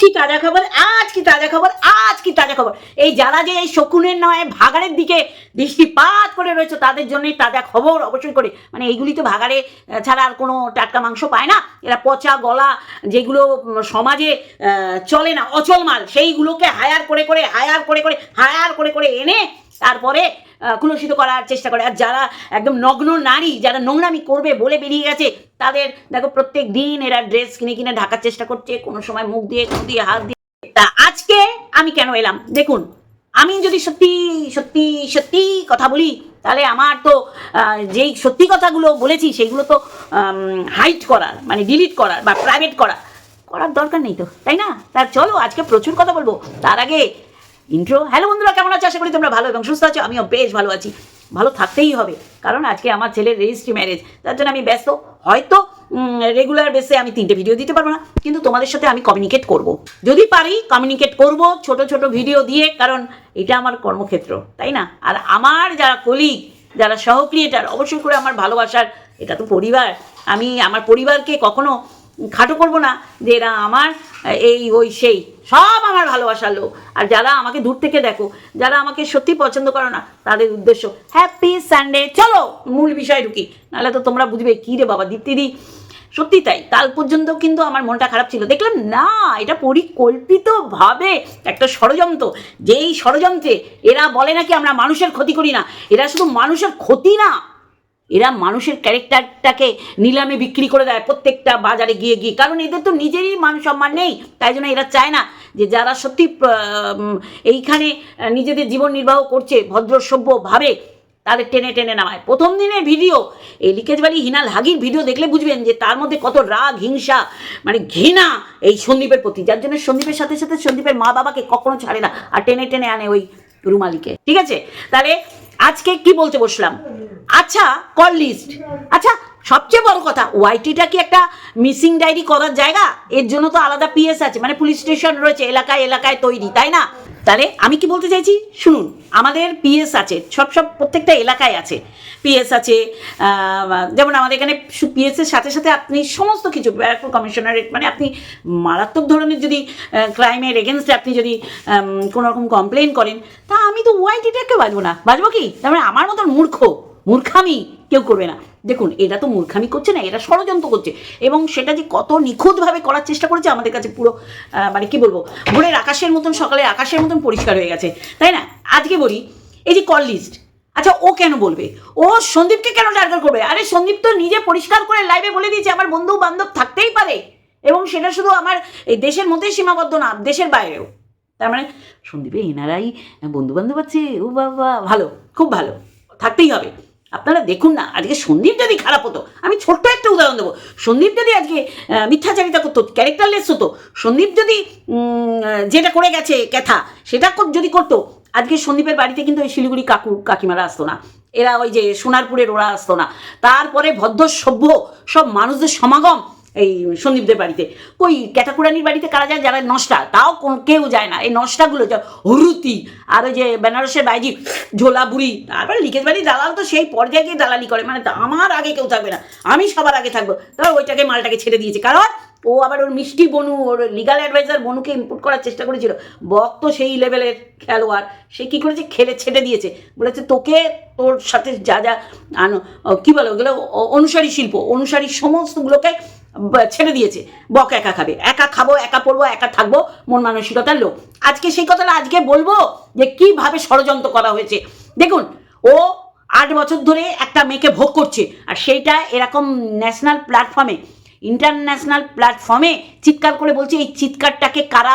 কি তাজা খবর, আজ কি তাজা খবর, আজ কি তাজা খবর? এই যারা যে এই শকুনের নয়, ভাগাড়ের দিকে দৃষ্টিপাত করে রয়েছে, তাদের জন্যই তাজা খবর অবশ্যই করে। মানে এইগুলি তো ভাগাড়ে ছাড়া আর কোনো টাটকা মাংস পায় না। এরা পচা গলা, যেগুলো সমাজে চলে না, অচল মাল, সেইগুলোকে হায়ার করে করে, হায়ার করে করে, হায়ার করে করে এনে তারপরে কুলসিত করার চেষ্টা করে। আর যারা একদম নগ্ন নারী, যারা নোংরামি করবে বলে বেরিয়ে গেছে, তাদের দেখো প্রত্যেক দিন এরা ড্রেস কিনে কিনে ঢাকার চেষ্টা করছে, কোনো সময় মুখ দিয়ে, কোনো দিয়ে, হাত দিয়ে। তা আজকে আমি কেন এলাম? দেখুন, আমি যদি সত্যি সত্যি সত্যি কথা বলি, তাহলে আমার তো যেই সত্যি কথাগুলো বলেছি, সেগুলো তো হাইট করার মানে ডিলিট করার বা প্রাইভেট করা করার দরকার নেই তো, তাই না? তার চলো, আজকে প্রচুর কথা বলব। তার আগে ইন্ট্রো হ্যালো বন্ধুরা, কেমন আছো? আশা করি তোমরা ভালো এবং সুস্থ আছো। আমিও বেশ ভালো আছি। ভালো থাকতেই হবে। কারণ আজকে আমার ছেলের রেজিস্ট্রি ম্যারেজ তার জন্য আমি ব্যস্ত। হয়তো রেগুলার বেসে আমি তিনটে ভিডিও দিতে পারব না। কিন্তু তোমাদের সাথে আমি কমিউনিকেট করব। যদি পারি কমিউনিকেট করব। ছোট ছোট ভিডিও দিয়ে। কারণ এটা আমার কর্মক্ষেত্র, তাই না? আর আমার যারা কলিগ যারা সহ ক্রিয়েটার অবশ্যই করে আমার ভালোবাসার, এটা তো পরিবার। আমি, আমার পরিবারকে কখনো খাটো করব না যে এরা আমার, এই ওই সেই, সব আমার ভালোবাসার লোক। আর যারা আমাকে দূর থেকে দেখো, যারা আমাকে সত্যি পছন্দ করো না, তাদের উদ্দেশ্য হ্যাপি সানডে চলো, মূল বিষয় ঢুকি। নাহলে তো তোমরা বুঝবে, কী রে বাবা দীপ্তিদি সত্যি তাই, কাল পর্যন্ত কিন্তু আমার মনটা খারাপ ছিল। দেখলাম, না, এটা পরিকল্পিতভাবে একটা ষড়যন্ত্র। যেই ষড়যন্ত্রে এরা বলে নাকি, আমরা মানুষের ক্ষতি করি না। এরা শুধু মানুষের ক্ষতি না এরা মানুষের ক্যারেক্টারটাকে নিলামে বিক্রি করে দেয় প্রত্যেকটা বাজারে গিয়ে গিয়ে। কারণ এদের তো নিজেরই মান সম্মান নেই, তাই জন্য এরা চায় না যে যারা সত্যি এইখানে নিজেদের জীবন নির্বাহ করছে, ভদ্র সভ্যভাবে, তাদের টেনে টেনে নামায়। প্রথম দিনের ভিডিও, এই লিকেজ বাড়ি হিনাল হাগির ভিডিও দেখলে বুঝবেন যে তার মধ্যে কত রাগ, হিংসা মানে ঘৃণা এই সন্দীপের প্রতি। যার জন্য সন্দীপের সাথে সাথে সন্দীপের মা বাবাকে কখনো ছাড়ে না, আর টেনে টেনে আনে ওই রুমালিকে। ঠিক আছে? তাহলে আজকে কি বলতে বসলাম? আচ্ছা কল লিস্ট আচ্ছা সবচেয়ে বড় কথা ওয়াইটিটা কি একটা মিসিং ডায়েরি করার জায়গা? এর জন্য তো আলাদা পিএস আছে মানে পুলিশ স্টেশন রয়েছে, এলাকায় এলাকায় তৈরি, তাই না? তাহলে আমি কি বলতে চাইছি? শুনুন, আমাদের পিএস আছে, সব সব প্রত্যেকটা এলাকায় আছে। পিএস আছে যেমন আমাদের এখানে পিএস এর সাথে সাথে আপনি সমস্ত কিছু, ব্যারাকপুর কমিশনারেট মানে আপনি মারাত্মক ধরনের যদি ক্রাইমের এগেনস্টে আপনি যদি কোনো রকম কমপ্লেন করেন, তা আমি তো ওয়াইটিটাকে বাজবো না। বাজবো কি? তার মানে আমার মতন মূর্খ, মূর্খামি। কেউ করবে না। দেখুন এটা তো মূর্খামি করছে না এটা ষড়যন্ত্র করছে। এবং সেটা যে কত নিখুঁতভাবে করার চেষ্টা করেছে, আমাদের কাছে পুরো মানে কি বলব, ভোরের আকাশের মতন সকালে আকাশের মতন পরিষ্কার হয়ে গেছে। তাই না? আজকে বলি, এই যে কল লিস্ট আচ্ছা ও কেন বলবে? ও সন্দীপকে কেন টার্গেট করবে? আরে, সন্দীপ তো নিজে পরিষ্কার করে লাইভে বলে দিয়েছে, আমার বন্ধু বান্ধব থাকতেই পারে। এবং সেটা শুধু আমার, এই দেশের মধ্যেই সীমাবদ্ধ না, দেশের বাইরেও। তার মানে সন্দীপে এনারাই বন্ধু বান্ধব আছে, ও বাবা, ভালো, খুব ভালো, থাকতেই হবে। আপনারা দেখুন না, আজকে সন্দীপ যদি খারাপ হতো, আমি ছোট্ট একটা উদাহরণ দেবো। সন্দীপ যদি আজকে মিথ্যাচারিতা করতো, ক্যারেক্টারলেস হতো, সন্দীপ যদি যেটা করে গেছে, ক্যাথা, সেটা যদি করতো, আজকে সন্দীপের বাড়িতে কিন্তু ওই শিলিগুড়ি কাকু, কাকিমারা আসতো না। এরা ওই যে সোনারপুরের ওরা আসতো না। তারপরে ভদ্র সভ্য, সব মানুষদের সমাগম এই সন্দীপদের বাড়িতে। ওই ক্যাটাকুরানির বাড়িতে কারা যায়? যারা নষ্টা, তাও কেউ যায় না। এই নষ্টাগুলো হরুতি, আর ওই যে বেনারসের বাইজি, ঝোলা বুড়ি, তারপর লিকেজ বাড়ি দালাল তো সেই পর্যায়ে গিয়ে দালালি করে। মানে আমার আগে কেউ থাকবে না। আমি সবার আগে থাকব। তারা ওইটাকে মালটাকে ছেড়ে দিয়েছে। কারণ ও আবার ওর মিষ্টি বনু, ওর লিগাল অ্যাডভাইজার বনুকে ইনপুট করার চেষ্টা করেছিল। বক তো সেই লেভেলের খেলোয়াড়। সে কী করেছে? খেলে ছেড়ে দিয়েছে। বলেছে, তোকে তোর সাথে যা যা, আনো কী বলে, ওগুলো অনুসারী শিল্প। অনুসারী সমস্তগুলোকে ছেড়ে দিয়েছে। বক একা খাবে। একা খাব, একা পড়ব, একা থাকব, মন মানসিকতার লোক। আজকে সেই কথাটা আজকে বলব যে, কীভাবে ষড়যন্ত্র করা হয়েছে। দেখুন, ও আট বছর ধরে একটা মেয়েকে ভোগ করছে, আর সেইটা এরকম ন্যাশনাল প্ল্যাটফর্মে, ইন্টারন্যাশনাল প্ল্যাটফর্মে চিৎকার করে বলছে, এই চিৎকারটাকে কারা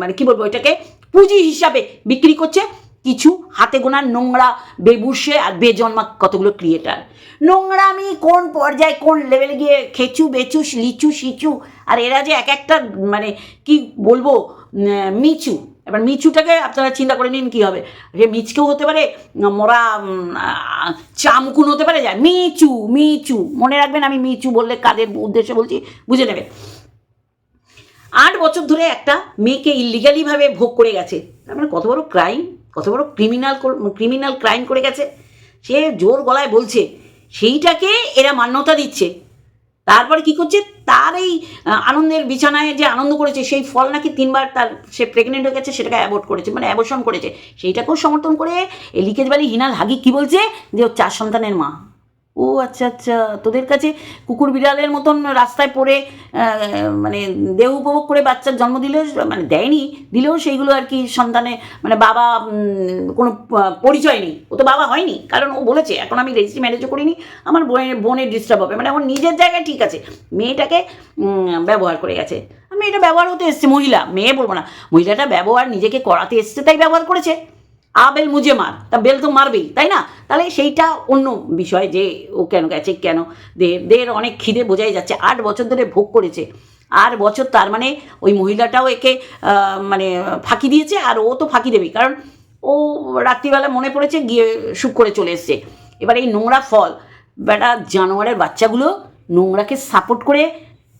মানে কি বলব এটাকে পুঁজি হিসাবে বিক্রি করছে। কিছু, হাতে গোনার নোংরা, বেবুসে আর বেজন্মা কতগুলো ক্রিয়েটার নোংরা আমি কোন পর্যায়ে, কোন লেভেলে গিয়ে খেচু, বেচু, লিচু, সিচু, আর এরা যে এক একটা মানে কি বলব মিচু। এবার মিচুটাকে আপনারা চিন্তা করে নিন কি হবে। সে মিচকেও হতে পারে, মরা চামকুন হতে পারে, যায়। মিচু মিচু। মনে রাখবেন আমি মিচু বললে কাদের উদ্দেশ্যে বলছি, বুঝে নেবেন। আট বছর ধরে একটা মেয়েকে ইলিগালিভাবে ভোগ করে গেছে। তার মানে কত বড় ক্রাইম কত বড় ক্রিমিনাল ক্রিমিনাল ক্রাইম করে গেছে। সে জোর গলায় বলছে, সেইটাকে এরা মান্যতা দিচ্ছে। তারপরে কি করছে? তার এই আনন্দের বিছানায় যে আনন্দ করেছে, সেই ফল নাকি তিনবার তার, সে প্রেগনেন্ট হয়ে গেছে, সেটাকে অ্যাবোর্ট করেছে মানে অ্যাবোর্শন করেছে। সেইটাকেও সমর্থন করে এই লিকেজ বাড়ি হিনাল হাগি কি বলছে? যে ও চার সন্তানের মা। ও আচ্ছা আচ্ছা তোদের কাছে কুকুর বিড়ালের মতন রাস্তায় পড়ে মানে দেহ উপভোগ করে বাচ্চার জন্ম দিলে মানে দেয়নি, দিলেও সেইগুলো আর কি সন্তানে মানে বাবা কোনো পরিচয় নেই। ও তো বাবা হয়নি, কারণ ও বলেছে, এখন আমি রেজিস্ট্রি ম্যারেজও করিনি, আমার বোনের বোনের ডিস্টার্ব হবে। মানে আমার নিজের জায়গায় ঠিক আছে, মেয়েটাকে ব্যবহার করে গেছে। আমি মেয়েটা ব্যবহার হতে এসছে, মহিলা, মেয়ে বলব না, মহিলাটা ব্যবহার নিজেকে করাতে এসছে, তাই ব্যবহার করেছে। আবেল মুজে মার, তা বেল তো মারবেই, তাই না? তাহলে সেইটা অন্য বিষয় যে ও কেন গেছে, কেন? দের দের অনেক খিদে বোঝাই যাচ্ছে, আট বছর ধরে ভোগ করেছে। আর বছর তার মানে ওই মহিলাটাও একে মানে ফাঁকি দিয়েছে, আর ও তো ফাঁকি দেবেই। কারণ ও রাত্রিবেলা মনে পড়েছে, গিয়ে সুখ করে চলে এসছে। এবার এই নোংরা ফল, বেটা জানোয়ারের বাচ্চাগুলো নোংরাকে সাপোর্ট করে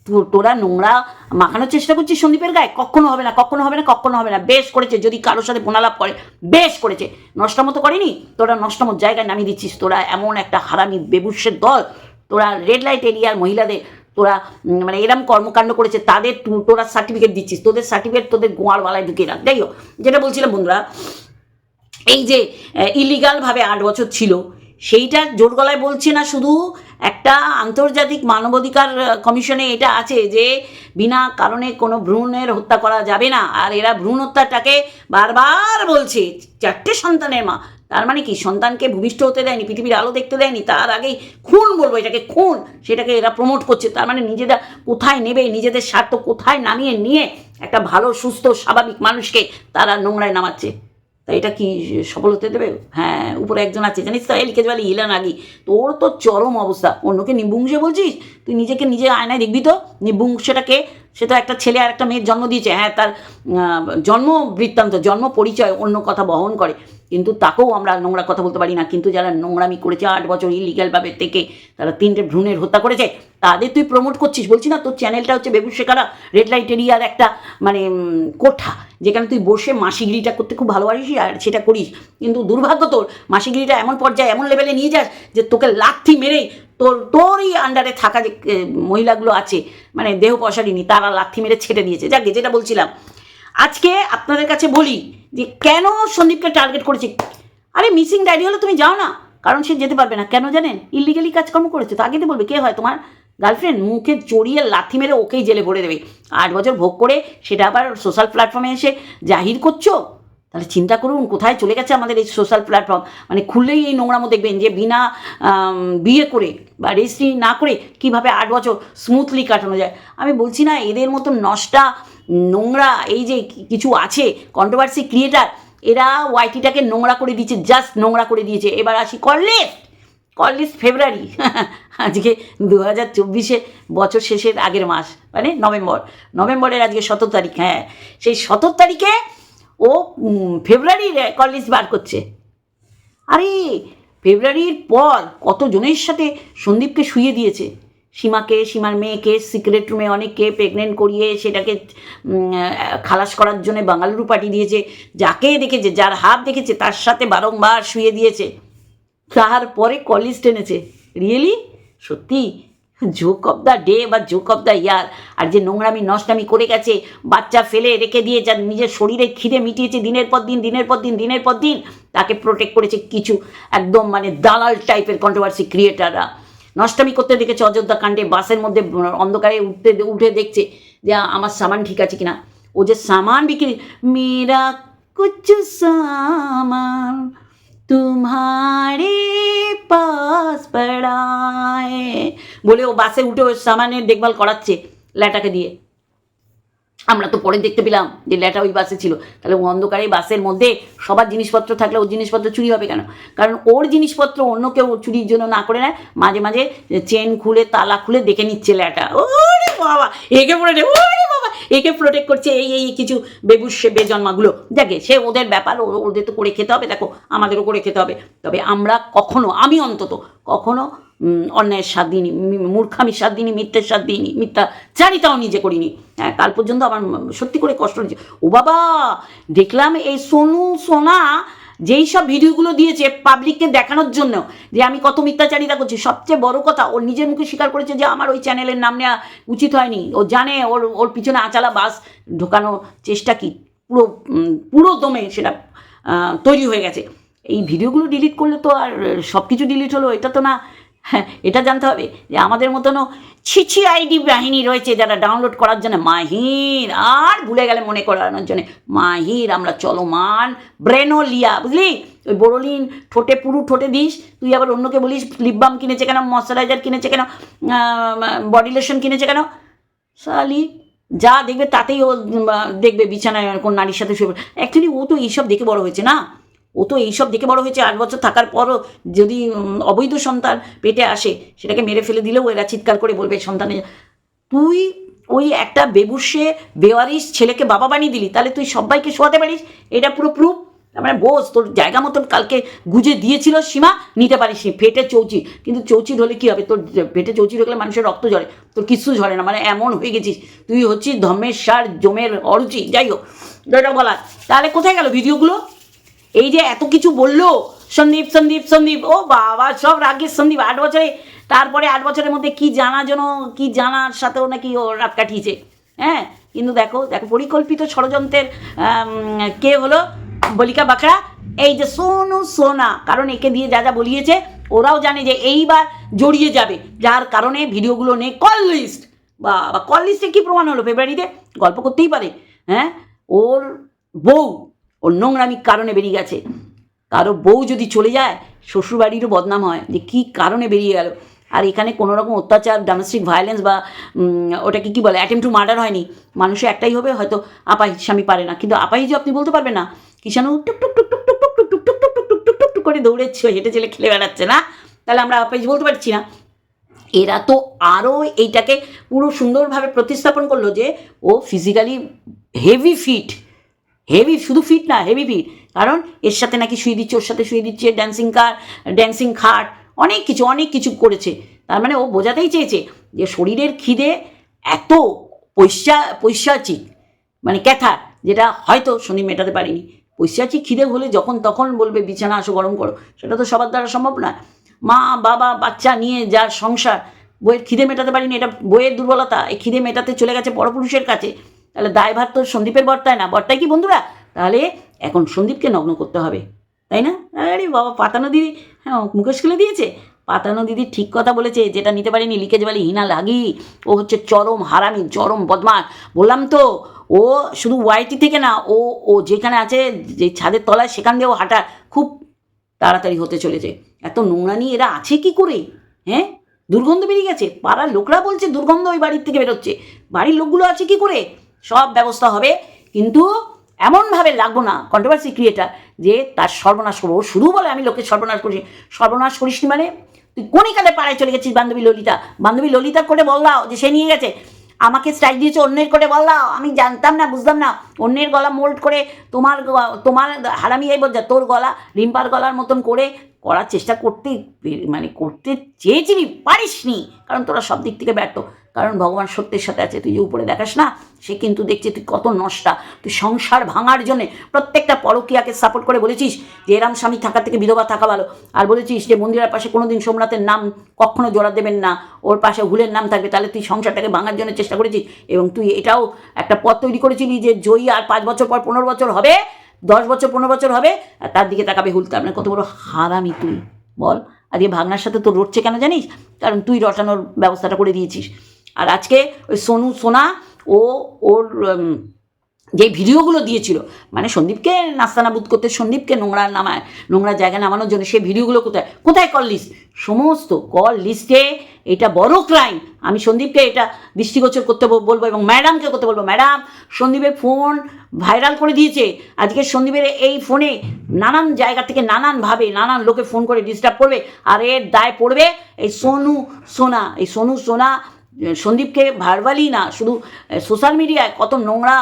তোরা নোংরা মাখানোর চেষ্টা করছিস সন্দীপের গায়ে? কখনো হবে না, কখনো হবে না, কখনো হবে না। বেশ করেছে, যদি কারোর সাথে পোনালাপ করে, বেশ করেছে। নষ্ট মতো করেনি? তোরা নষ্ট মতো জায়গায় নামিয়ে দিচ্ছিস। তোরা এমন একটা হারামি বেবুসের দল। তোরা রেড লাইট এরিয়ার মহিলাদের, তোরা মানে এরম কর্মকাণ্ড করেছে, তাদের তোরা সার্টিফিকেট দিচ্ছিস। তোদের সার্টিফিকেট তোদের গোয়ার বালায় ঢুকিয়ে রাখ। যাই হোক, যেটা বলছিলাম বন্ধুরা, এই যে ইলিগালভাবে আট বছর ছিল, সেইটা জোর গলায় বলছে না শুধু একটা আন্তর্জাতিক মানবাধিকার কমিশনে এটা আছে যে বিনা কারণে কোনো ভ্রূণের হত্যা করা যাবে না। আর এরা ভ্রূণ হত্যাটাকে বারবার বলছে, চারটে সন্তানের মা। তার মানে কি? সন্তানকে ভূমিষ্ঠ হতে দেয়নি, পৃথিবীর আলো দেখতে দেয়নি, তার আগেই খুন বলব, এটাকে খুন, সেটাকে এরা প্রমোট করছে। তার মানে নিজেরা কোথায় নেবে, নিজেদের স্বার্থ কোথায় নামিয়ে নিয়ে একটা ভালো, সুস্থ, স্বাভাবিক মানুষকে তারা নোংরায় নামাচ্ছে। তা এটা কি সফল হতে দেবে? হ্যাঁ উপরে একজন আছে, জানিস তো লিখে যাবে ইলান আগি। তোর তো চরম অবস্থা। অন্যকে নিবুংসে বলছিস? তুই নিজেকে নিজে আয়নায় দেখবি তো? নিবুংসটাকে সে তো একটা ছেলে আর একটা মেয়ের জন্ম দিয়েছে। হ্যাঁ তার জন্ম বৃত্তান্ত, জন্ম পরিচয় অন্য কথা বহন করে। কিন্তু তাকেও আমরা নোংরা কথা বলতে পারি না। কিন্তু যারা নোংরামি করেছে আট বছর ইলিগ্যালভাবে থেকে, তারা তিনটে ভ্রূণের হত্যা করেছে, তাদের তুই প্রমোট করছিস। বলছি না, তোর চ্যানেলটা হচ্ছে বেবু শেখারা রেড লাইট এরিয়ার একটা মানে কোঠা। যেখানে তুই বসে মাসিগিরিটা করতে খুব ভালোবাসিস আর সেটা করিস। কিন্তু দুর্ভাগ্য তোর মাসিগিরিটা এমন পর্যায়ে, এমন লেভেলে নিয়ে যাস যে তোকে লাথি মেরেই তোর, তোরই আন্ডারে থাকা যে মহিলাগুলো আছে মানে দেহ পশারিনি তারা লাথি মেরে ছেড়ে দিয়েছে। যাকে যেটা বলছিলাম। আজকে আপনাদের কাছে বলি যে কেন সন্দীপকে টার্গেট করেছে? আরে মিসিং ডায়েরি হলে তুমি যাও না। কারণ সে যেতে পারবে না। কেন জানেন? ইলিগালি কাজকর্ম করেছে। তো আগে তো বলবে, কে হয় তোমার গার্লফ্রেন্ড মুখে জড়িয়ে লাথি মেরে ওকেই জেলে ভরে দেবে। আট বছর ভোগ করে সেটা আবার সোশ্যাল প্ল্যাটফর্মে এসে জাহির করছ? তাহলে চিন্তা করুন, কোথায় চলে গেছে আমাদের এই সোশ্যাল প্ল্যাটফর্ম মানে খুললেই এই নোংরামো দেখবেন যে বিনা বিয়ে করে বা রেজিস্ট্রি না করে কীভাবে আট বছর স্মুথলি কাটানো যায়। আমি বলছি না, এদের মতো নষ্টা, নোংরা, এই যে কিছু আছে কন্ট্রোভার্সি ক্রিয়েটার এরা ওয়াইটিটাকে নোংরা করে দিয়েছে জাস্ট নোংরা করে দিয়েছে। এবার আসি কলেজ কলেজ ফেব্রুয়ারি আজকে দু হাজার চব্বিশে বছর শেষের আগের মাস মানে নভেম্বর নভেম্বরের আজকে সতেরো তারিখ হ্যাঁ। সেই সতেরো তারিখে ও ফেব্রুয়ারির কলেজ বার করছে। আরে ফেব্রুয়ারির পর কতজনের সাথে সন্দীপকে শুয়ে দিয়েছে? সীমাকে, সীমার মেয়েকে সিক্রেট রুমে অনেককে প্রেগনেন্ট করিয়ে সেটাকে খালাস করার জন্য বাঙালুরু পাঠিয়ে দিয়েছে। যাকে দেখেছে, যার হাত দেখেছে, তার সাথে বারংবার শুয়ে দিয়েছে। তারপরে কলিজ টেনেছে। রিয়েলি সত্যি? জোক অফ দ্য ডে বা জোক অফ দ্য ইয়ার আর যে নোংরামি, নষ্টামি করে গেছে, বাচ্চা ফেলে রেখে দিয়ে যার নিজের শরীরে খিদে মিটিয়েছে দিনের পর দিন, দিনের পর দিন, দিনের পর দিন, তাকে প্রোটেক্ট করেছে কিছু একদম মানে দালাল টাইপের কন্ট্রোভার্সি ক্রিয়েটাররা নষ্টামি করতে দেখেছে অযোধ্যা কাণ্ডে, বাসের মধ্যে অন্ধকারে উঠতে উঠে দেখছে যে আমার সামান ঠিক আছে কিনা। ও যে সামান বিক্রি, মেরা কুচু সামান তোমারে পাস পড়ায়। বলে ও বাসে উঠে ও সামানের দেখভাল করাচ্ছে ল্যাটাকে দিয়ে। আমরা তো পরে দেখতে পেলাম যে ল্যাটা ওই বাসে ছিল। তাহলে ও অন্ধকারে বাসের মধ্যে সবার জিনিসপত্র থাকলে ওর জিনিসপত্র চুরি হবে কেন? কারণ ওর জিনিসপত্র অন্য কেউ চুরির জন্য না করে নেয়। মাঝে মাঝে চেন খুলে, তালা খুলে দেখে নিচ্ছে ল্যাটা। ওরে বাবা! একে প্রোটেক্ট ওরে বাবা! একে প্রোটেক্ট করছে এই এই কিছু বেবুসে বেজন্মাগুলো। দেখে, সে ওদের ব্যাপার, ও- ওদের তো করে খেতে হবে। দেখো, আমাদেরও করে খেতে হবে। তবে আমরা কখনো, আমি অন্তত কখনো অন্যায়ের স্বাদ দিইনি মূর্খামির স্বাদ দিইনি মিথ্যের স্বাদ দিইনি মিথ্যা চারিতাও নিজে করিনি। হ্যাঁ কাল পর্যন্ত আমার সত্যি করে কষ্ট হয়েছে ও বাবা, দেখলাম এই সোনু, সোনা যেই সব ভিডিওগুলো দিয়েছে পাবলিককে দেখানোর জন্য যে আমি কত মিথ্যাচারিতা করছি, সবচেয়ে বড় কথা, ওর নিজের মুখে স্বীকার করেছে যে আমার ওই চ্যানেলের নাম নেওয়া উচিত হয়নি। ও জানে ওর ওর পিছনে আচালা বাস, ঢোকানোর চেষ্টা কি? পুরো পুরো দমে সেটা তৈরি হয়ে গেছে। এই ভিডিওগুলো ডিলিট করলে তো আর সব কিছু ডিলিট হলো, এটা তো না হ্যাঁ এটা জানতে হবে যে আমাদের মতনও ছিছি আইডি বাহিনী রয়েছে যারা ডাউনলোড করার জন্য মাহির, আর ভুলে গেলে মনে করানোর জন্য মাহির, আমরা চলমান, ব্রেনোলিয়া, বুঝলি? ওই বোরোলিন ঠোঁটে পুরু ঠোঁটে দিস, তুই আবার অন্যকে বলিস লিপ বাম কিনেছে কেন ময়শ্চারাইজার কিনেছে কেন বডি লোশন কিনেছে কেন? সালি যা দেখবে তাতেই ও দেখবে বিছানায় কোন নারীর সাথে শুয়ে অ্যাকচুয়ালি ও তো এইসব দেখে বড় হয়েছে না? ও তো এইসব দেখে বড় হয়েছে, আট বছর থাকার পরও যদি অবৈধ সন্তান পেটে আসে, সেটাকে মেরে ফেলে দিলেও এরা চিৎকার করে বলবে সন্তানের। তুই ওই একটা বেবুসে বেওয়ারিস ছেলেকে বাবা বানিয়ে দিলি, তাহলে তুই সবাইকে শোয়াতে পারিস? এটা পুরো প্রুফ মানে বোস, তোর জায়গা মতন কালকে গুজে দিয়েছিল সীমা, নিতে পারিস পেটে চৌচি কিন্তু চৌচি হলে কি হবে? তোর পেটে চৌচি ঢুকলে মানুষের রক্ত ঝরে, তোর কিচ্ছু ঝরে না। মানে এমন হয়ে গেছিস, তুই হচ্ছিস ধর্মের সার জমের অরুচি। যাই হোক, যেটা বলার। তাহলে কোথায় গেল ভিডিওগুলো? এই যে এত কিছু বলল, সন্দীপ সন্দীপ সন্দীপ, ও বাবা, সব রাগের সন্দীপ, আট বছরে, তারপরে আট বছরের মধ্যে কি জানা যেন, কি জানার সাথেও নাকি ও রাত কাটিয়েছে। হ্যাঁ কিন্তু দেখো দেখো, পরিকল্পিত ষড়যন্ত্রের কে হলো? বলিকা বাঁকড়া। এই যে সোনু সোনা, কারণ একে দিয়ে যা যা বলিয়েছে, ওরাও জানে যে এইবার জড়িয়ে যাবে। যার কারণে ভিডিওগুলো নেই কল লিস্ট বা কল লিস্টে কী প্রমাণ হলো ফেব্রুয়ারিতে? গল্প করতেই পারে। হ্যাঁ ওর বউ ওর নোংরামি কারণে বেরিয়ে গেছে কারও বউ যদি চলে যায় শ্বশুরবাড়িরও বদনাম হয় যে কী কারণে বেরিয়ে গেল আর এখানে কোনো রকম অত্যাচার ডোমেস্টিক ভায়োলেন্স বা ওটাকে কী বলে অ্যাটেম্প টু মার্ডার হয়নি মানুষের একটাই হবে হয়তো আপাহি স্বামী পারে না কিন্তু আপাহি যে আপনি বলতে পারবেন না কিষাণু টুক টুক টুক টুক টুক টুক টুক টুক টুক টুক টুক টুক টুক টুক করে দৌড়েছে হেঁটে চলে খেলে বেড়াচ্ছে না তাহলে আমরা আপাহি বলতে পারছি না এরা তো আরও এইটাকে পুরো সুন্দরভাবে প্রতিস্থাপন করল যে ও ফিজিক্যালি হেভি ফিট হেভি শুধু ফিট না হেভি ফিট কারণ এর সাথে নাকি শুয়ে দিচ্ছে, ওর সাথে শুয়ে দিচ্ছে ড্যান্সিং কার ড্যান্সিং খাট, অনেক কিছু অনেক কিছু করেছে। তার মানে ও বোঝাতেই চেয়েছে যে শরীরের খিদে এত পৈশা পৈশাচিক মানে ক্যাথা যেটা হয়তো শনি মেটাতে পারিনি। পৈশাচিক খিদে হলে যখন তখন বলবে, বিছানা আসো, গরম করো। সেটা তো সবার দ্বারা সম্ভব নয়। মা, বাবা, বাচ্চা নিয়ে যার সংসার, বইয়ের খিদে মেটাতে পারিনি, এটা বইয়ের দুর্বলতা, এই খিদে মেটাতে চলে গেছে পরপুরুষের কাছে। তাহলে দায়ভার তো সন্দীপের বর্তায় না, বর্তায় কি বন্ধুরা? তাহলে এখন সন্দীপকে নগ্ন করতে হবে, তাই না? আরে বাবা, পাতানো দিদি হ্যাঁ মুখোশ খুলে দিয়েছে। পাতানো দিদি ঠিক কথা বলেছে, যেটা নিতে পারিনি লিকেজ বালি হিনা লাগি, ও হচ্ছে চরম হারামি, চরম বদমাস বললাম তো, ও শুধু ওয়াইটি থেকে না, ও ও যেখানে আছে, যে ছাদের তলায়, সেখান দিয়েও হাঁটা খুব তাড়াতাড়ি হতে চলেছে। এত নোংরা নিয়ে এরা আছে কি করে? হ্যাঁ? দুর্গন্ধ বেরিয়ে গেছে। পাড়ার লোকরা বলছে দুর্গন্ধ ওই বাড়ির থেকে বেরোচ্ছে। বাড়ির লোকগুলো আছে কি করে? সব ব্যবস্থা হবে, কিন্তু এমনভাবে লাগবো না কন্ট্রোভার্সি ক্রিয়েটার যে তার সর্বনাশ করব। শুধু বলে, আমি লোকের সর্বনাশ করছি। সর্বনাশ করিস মানে? তুই কোন কালে পাড়ায় চলে গেছিস বান্ধবী ললিতা? বান্ধবী ললিতা করে বল দাও যে সে নিয়ে গেছে। আমাকে স্ট্রাইক দিয়েছে অন্যের করে বল দাও। আমি জানতাম না, বুঝতাম না। অন্যের গলা মোল্ড করে তোমার তোমার হারামি এই বলছে, তোর গলা রিম্পার গলার মতন করে করার চেষ্টা করতে মানে করতে চেয়েছিলি পারিসনি। কারণ তোরা সব দিক থেকে ব্যর্থ। কারণ ভগবান সত্যের সাথে আছে, তুই যে উপরে দেখাস না, সে কিন্তু দেখছে তুই কত নষ্টা। তুই সংসার ভাঙার জন্যে প্রত্যেকটা পরকীয়াকে সাপোর্ট করে বলেছিস যে, এরাম স্বামী থাকার থেকে বিধবা থাকা ভালো। আর বলেছিস যে, মন্দিরের পাশে কোনোদিন সোমনাথের নাম কখনো জোড়া দেবেন না। ওর পাশে হুলের নাম থাকবে, তাহলে তুই সংসারটাকে ভাঙার জন্য চেষ্টা করেছিস। এবং তুই এটাও একটা পথ তৈরি করেছিলি যে, জয়ী আর পাঁচ বছর পর পনেরো বছর হবে, দশ বছর পনেরো বছর হবে, আর তার দিকে তাকাবে হুলতে আপনার কত বড় হারামি তুই। বল আজকে ভাগনার সাথে তোর রটছে কেন জানিস? কারণ তুই রটানোর ব্যবস্থাটা করে দিয়েছিস। আর আজকে ওই সোনু, সোনা ও ওর যে ভিডিওগুলো দিয়েছিল মানে সন্দীপকে নাস্তানাবুদ করতে, সন্দীপকে নোংরা নামায়, নোংরা জায়গায় নামানোর জন্য সেই ভিডিওগুলো কোথায় কোথায় কল লিস্ট সমস্ত কল লিস্টে এটা বড় ক্রাইম আমি সন্দীপকে এটা দৃষ্টিগোচর করতে বলব এবং ম্যাডামকে করতে বলব। ম্যাডাম সন্দীপের ফোন ভাইরাল করে দিয়েছে। আজকে সন্দীপের এই ফোনে নানান জায়গা থেকে নানানভাবে নানান লোকে ফোন করে ডিস্টার্ব করবে। আর এর দায় পড়বে এই সোনু, সোনা। এই সোনু, সোনা সন্দীপকে ভার্বালি না, শুধু সোশ্যাল মিডিয়ায় কত নোংরা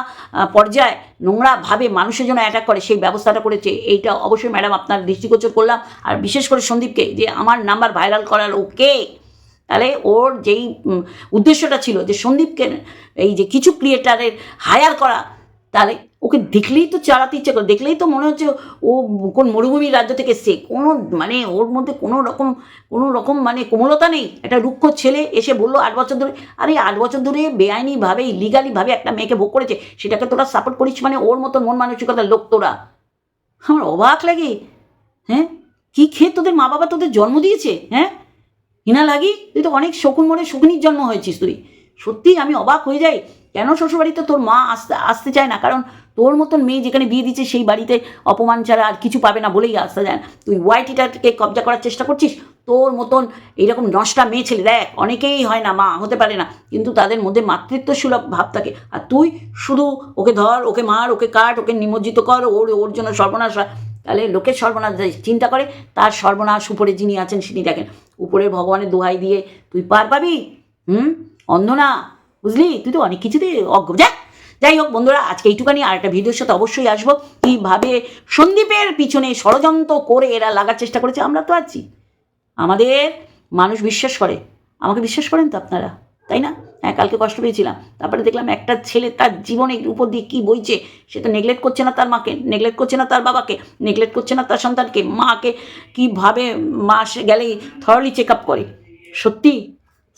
পর্যায়ে নোংরাভাবে মানুষের জন্য অ্যাটাক করে, সেই ব্যবস্থাটা করেছে, এইটা অবশ্যই ম্যাডাম আপনার দৃষ্টিগোচর করলাম। আর বিশেষ করে সন্দীপকে, যে আমার নাম্বার ভাইরাল করার ওকে তাহলে ওর যেই উদ্দেশ্যটা ছিল যে সন্দীপকে এই যে কিছু ক্রিয়েটারের হায়ার করা, তাহলে ওকে দেখলেই তো চালাতে ইচ্ছে করে, দেখলেই তো মনে হচ্ছে ও কোন মরুভূমির রাজ্য থেকে এসছে। কোনো মানে ওর মধ্যে কোনো রকম কোনো রকম মানে কোমলতা নেই। একটা রুক্ষ ছেলে এসে বলল, আট বছর ধরে, আরে আট বছর ধরে বেআইনিভাবে ইলিগালিভাবে একটা মেয়েকে ভোগ করেছে। সেটাকে তোরা সাপোর্ট করিস মানে ওর মতন মন মানসিকতার লোক তোরা। আমার অবাক লাগে। হ্যাঁ? কী খেয়ে তোদের মা বাবা তোদের জন্ম দিয়েছে? হ্যাঁ? হিনা লাগি? তুই তো অনেক শকুন মনে শকুনির জন্ম হয়েছিস তুই। সত্যি আমি অবাক হয়ে যাই। কেন শ্বশুরবাড়িতে তোর মা আসতে আসতে চায় না? কারণ তোর মতন মেয়ে যেখানে বিয়ে দিচ্ছে সেই বাড়িতে অপমান ছাড়া আর কিছু পাবে না বলেই আসতে যায় না তুই ওয়াইটিটাকে কবজা করার চেষ্টা করছিস? তোর মতন এইরকম নষ্টা মেয়ে ছেলে, দেখ, অনেকেই হয় না মা, হতে পারে না, কিন্তু তাদের মধ্যে মাতৃত্ব সুলভ ভাব থাকে। আর তুই শুধু ওকে ধর, ওকে মার, ওকে কাট, ওকে নিমজ্জিত কর, ওর ওর জন্য সর্বনাশ তাহলে লোকের সর্বনাশ চিন্তা করে, তার সর্বনাশ উপরে যিনি আছেন তিনি দেখেন। উপরের ভগবানের দোহাই দিয়ে তুই পার পাবি? হুম? অন্ধ না, বুঝলি? তুই তো অনেক কিছুতে অজ্ঞ। যা! যাই হোক বন্ধুরা, আজকে এইটুখানি আর একটা ভিডিওর সাথে অবশ্যই আসব। কীভাবে সন্দীপের পিছনে ষড়যন্ত্র করে এরা লাগার চেষ্টা করেছে, আমরা তো আছি। আমাদের মানুষ বিশ্বাস করে। আমাকে বিশ্বাস করেন তো আপনারা, তাই না? হ্যাঁ কালকে কষ্ট পেয়েছিলাম। তারপরে দেখলাম একটা ছেলে তার জীবনের উপর দিয়ে কী বইছে, সে তো নেগলেক্ট করছে না তার মাকে নেগলেক্ট করছে না তার বাবাকে নেগলেক্ট করছে না তার সন্তানকে, মাকে কীভাবে মাস গেলেই থরলি চেক আপ করে। সত্যি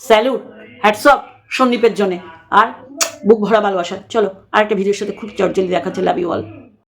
স্যালুট হ্যাটসঅপ সন্দীপের জন্যে। আর বুক ভরা ভালোবাসা। চলো আরেকটা ভিডিওর সাথে খুব চটজলি দেখাচ্ছে লাভ ইউ অল